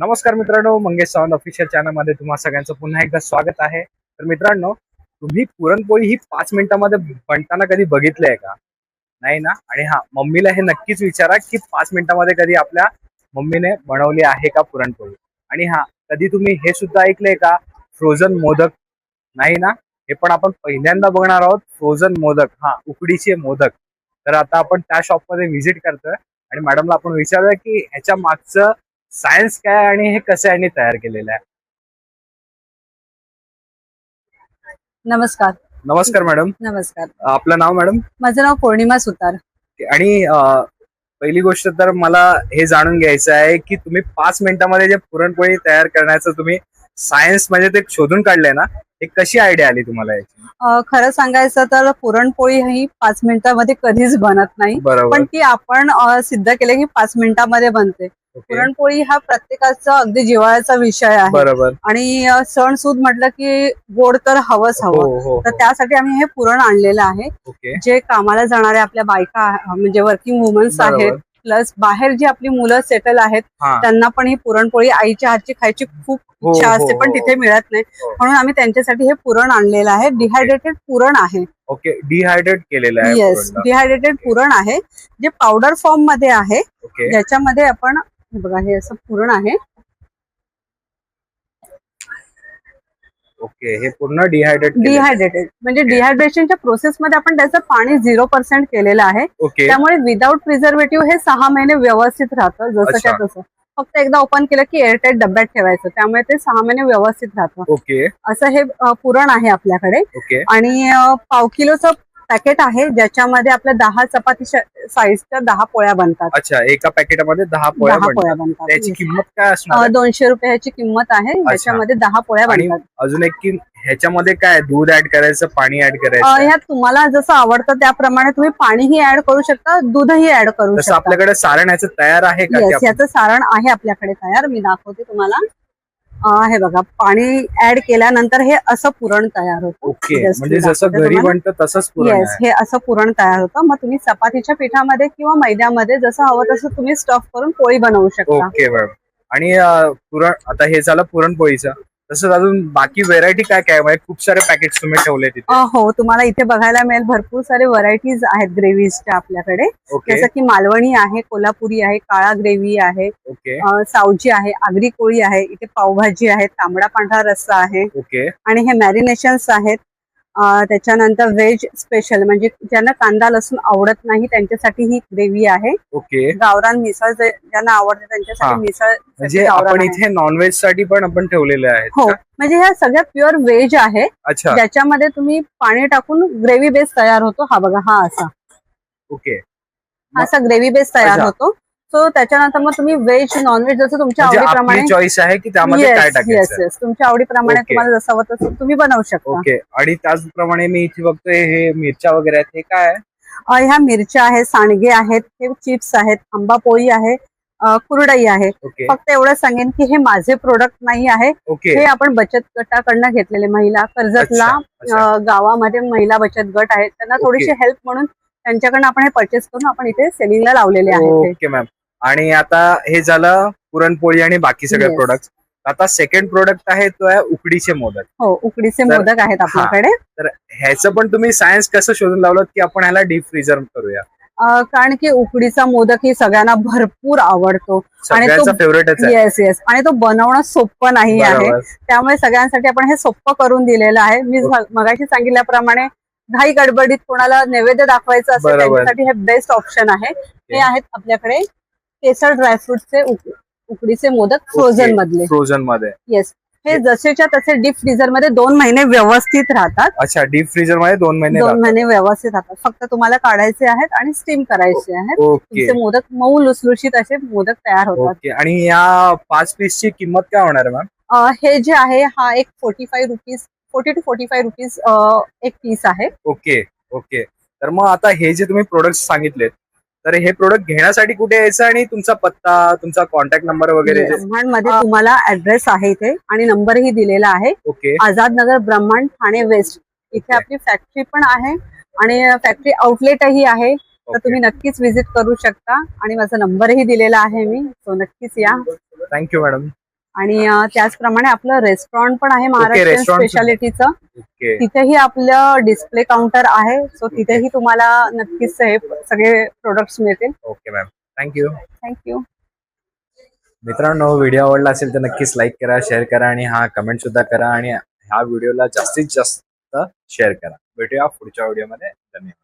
नमस्कार मित्रांनो मंगेश सावंत ऑफिशियल चॅनलमध्ये तुम्हा सगळ्यांचं पुन्हा एकदा स्वागत आहे. तर मित्रांनो तुम्ही पुरणपोळी ही पाच मिनिटांमध्ये बनताना कधी बघितलंय का? नाही ना? आणि हा मम्मीला हे नक्कीच विचारा की पाच मिनिटांमध्ये कधी आपल्या मम्मीने बनवली आहे का पुरणपोळी? आणि हा कधी तुम्ही हे सुद्धा ऐकलंय का? फ्रोझन मोदक? नाही ना? हे पण आपण पहिल्यांदा बघणार आहोत फ्रोझन मोदक. हा उकडीचे मोदक. तर आता आपण त्या शॉपमध्ये व्हिजिट करतोय. आणि मॅडमला आपण विचारूया की ह्याच्या मागचं सायन्स काय आणि हे कसं यांनी तयार केलेलं आहे? नमस्कार. नमस्कार मॅडम. नमस्कार. आपलं नाव मॅडम? माझं नाव पौर्णिमा सुतार. आणि अं, पहिली गोष्ट तर मला हे जाणून घ्यायचं आहे की तुम्ही पाच मिनिटामध्ये जे पुरणपोळी तयार करण्याचं तुम्ही सायन्स म्हणजे ते शोधून काढलंय ना हे कशी आयडिया आली तुम्हाला याची? अं, खरं सांगायचं तर पुरणपोळी ही पाच मिनिटामध्ये कधीच बनत नाही. बरोबर. पण ती आपण अं, सिद्ध केले की पाच मिनिटामध्ये बनते. पुरणपोळी हा प्रत्येकाचा अगदी जिव्हाळ्याचा विषय आहे. बरोबर. आणि सण सूद म्हटलं की गोड तर हवंच हो हवं. हो तर त्यासाठी आम्ही हे पुरण आणलेलं आहे. जे कामाला जाणाऱ्या आपल्या बायका म्हणजे वर्किंग वुमन्स आहेत प्लस बाहेर जी आपली मुलं सेटल आहेत हा. त्यांना पण ही पुरणपोळी आईच्या हातची खायची खूप हो, इच्छा हो, असते पण हो. तिथे मिळत नाही. हो. म्हणून आम्ही त्यांच्यासाठी हे पुरण आणलेलं आहे. डिहायड्रेटेड पुरण आहे. ओके. डिहायड्रेट केलेलं आहे येस. डिहायड्रेटेड पुरण आहे. जे पावडर फॉर्ममध्ये आहे ज्याच्यामध्ये आपण हे बघा हे असं पुरण आहे. ओके हे पूर्ण डिहायड्रेट डिहायड्रेटेड म्हणजे डिहायड्रेशनच्या प्रोसेसमध्ये आपण त्याचं पाणी झिरो पर्सेंट केलेलं आहे. त्यामुळे विदाऊट प्रिझर्वेटिव्ह हे सहा महिने व्यवस्थित राहतं जसंच्या. तसं फक्त एकदा ओपन केलं की एअरटाईट डब्यात ठेवायचं त्यामुळे ते सहा महिने व्यवस्थित राहतं. ओके असं हे पुरण आहे आपल्याकडे. आणि पाव किलोचं पॅकेट आहे ज्याच्यामध्ये आपल्या दहा चपाती साईजच्या दहा पोळ्या बनतात. अच्छा एका पॅकेटमध्ये दहा पोळ्या दहा पोळ्या बनतात. त्याची. किंमत काय असणार? दोनशे रुपयाची किंमत आहे ज्याच्यामध्ये दहा पोळ्या आणि बनतात. अजून एक की ह्याच्यामध्ये काय दूध ऍड करायचं पाणी ऍड अ, करायचं? ह्यात तुम्हाला जसं आवडतं त्याप्रमाणे तुम्ही पाणीही ऍड करू शकता दूधही ऍड करू तसं शकता. आपल्याकडे सारण याचं तयार आहे का ते येस आपण- याचं सारण आहे आपल्याकडे तयार. मी दाखवते तुम्हाला. हे बघा पाणी ऍड केल्यानंतर हे असं पुरण तयार होतं. म्हणजे जसं दाखवते घरी. बनतं तसंच येस हे असं पुरण तयार होतं. मग तुम्ही चपातीच्या पिठामध्ये किंवा मैद्यामध्ये जसं हवं तसं तुम्ही स्टफ करून पोळी बनवू शकता. ओके आणि पुरण आता हे झालं पुरणपोळीचं. तसंच अजून बाकी व्हेरायटी काय काय? म्हणजे खूप सारे पॅकेट तुम्ही ठेवले तिथे. हो तुम्हाला इथे बघायला मिळेल. भरपूर सारे व्हरायटीज आहेत ग्रेव्हीजच्या आपल्याकडे. जसं की मालवणी आहे कोल्हापुरी आहे काळा ग्रेव्ही आहे सावजी आहे आगरी कोळी आहे इथे पावभाजी आहे तांबडा पांढरा रस्सा आहे. ओके आणि हे मॅरिनेशन्स आहेत. त्याच्यानंतर व्हेज स्पेशल म्हणजे ज्यांना कांदा लसूण आवडत नाही त्यांच्यासाठी ही ग्रेव्ही आहे. ओके. गावरान मिसळ जे- ज्यांना आवडते हा. त्यांच्यासाठी मिसळ म्हणजे गावरान आपण आहे. इथे नॉनव्हेजसाठी पण आपण ठेवलेले आहेत हो. का? म्हणजे ह्या सगळ्या प्युअर व्हेज आहे. अच्छा. ज्याच्यामध्ये तुम्ही पाणी टाकून ग्रेव्ही बेस तयार होतो. हा बघा हा असा. ओके. हा असा ग्रेव्ही बेस तयार अच्छा. होतो. सो त्याच्यानंतर मग तुम्ही व्हेज नॉनव्हेज जसं तुमच्या म्हणजे आवडीप्रमाणे चॉईस आहे की त्यामध्ये काय टाकायचं? तुमच्या आवडीप्रमाणे. तुम्हाला जसं हवं तसं तुम्ही बनवू शकता. ओके आणि त्याचप्रमाणे मी इथे बघतोय हे मिरच्या वगैरे आहेत हे काय आहे? ह्या मिरच्या आहेत सांडगे आहेत हे चिप्स आहेत आंबा पोळी आहे कुरडई आहे. फक्त एवढं सांगेन की हे माझे प्रोडक्ट नाही आहे. हे आपण बचत गटाकडनं घेतलेले महिला. कर्जतला गावामध्ये महिला बचत गट आहेत. त्यांना. थोडीशी हेल्प म्हणून त्यांच्याकडनं आपण हे परचेस करून आपण इथे सेलिंगला लावलेले हे. मॅम आणि आता हे झालं पुरणपोळी आणि बाकी सगळे Yes. प्रोडक्ट आता सेकंड प्रोडक्ट आहे तो आहे उकडीचे मोदक. हो उकडीचे तर- मोदक आहेत आपल्याकडे. तर ह्याचं पण तुम्ही सायन्स कसं शोधून लावलं की आपण ह्याला डीप फ्रीजर करूया? अ, कारण की उकडीचा मोदक ही सगळ्यांना भरपूर आवडतो. आणि तो- सगळ्यांचा फेवरेटच आहे. येस येस आणि तो बनवणं सोपं नाही आहे. बरोबर. त्यामुळे सगळ्यांसाठी आपण हे सोपं करून दिलेलं आहे. मी ओके. मगाशी सांगितल्याप्रमाणे घाई गडबडीत कोणाला नैवेद्य दाखवायचं असेल बरोबर. त्यांच्यासाठी हे बेस्ट ऑप्शन आहे. हे आहेत आपल्याकडे केसर ड्रायफ्रुटचे उक- उकडीचे मोदक फ्रोझन मधले फ्रोझनमध्ये येस हे जसेच्या तसे डीप फ्रीजरमध्ये दोन महिने व्यवस्थित राहतात. अच्छा डीप फ्रीजरमध्ये दोन महिने दोन. महिने व्यवस्थित राहतात. फक्त तुम्हाला काढायचे आहेत आणि स्टीम करायचे आहेत. तुमचे मोदक मऊ लुसलुशीत असे मोदक तयार होतात. आणि या पाच पीसची किंमत काय होणार मॅम हे जे आहे हा एक forty five rupees forty two forty five rupees एक पीस आहे. ओके. ओके. तर मग आता हे जे तुम्ही प्रोडक्ट सांगितलेत तर हे प्रोडक्ट घेण्यासाठी कुठे यायचं आणि तुमचा पत्ता तुमचा कॉन्टॅक्ट नंबर वगैरे? मध्ये तुम्हाला ऍड्रेस आहे इथे आणि नंबरही दिलेला आहे. ओके आझाद नगर ब्रह्मांड ठाणे वेस्ट इथे. आपली फॅक्टरी पण आहे आणि फॅक्टरी आउटलेटही आहे. तर. तुम्ही नक्कीच व्हिजिट करू शकता आणि माझा नंबरही दिलेला आहे मी तो नक्कीच या. थँक्यू मॅडम आणि त्याचप्रमाणे आपलं रेस्टॉरंट पण आहे सुद्धा. स्पेशालिटीचं तिथेही आपलं डिस्प्ले काउंटर आहे. सो तिथेही तुम्हाला नक्कीच हे सगळे प्रोडक्ट्स मिळतील. Okay ma'am thank you thank you मित्रांनो व्हिडिओ आवडला असेल तर नक्कीच लाईक करा शेअर करा आणि हा कमेंट सुद्धा करा आणि ह्या व्हिडिओला जास्तीत जास्त शेअर करा. भेटूया पुढच्या व्हिडिओमध्ये धन्यवाद.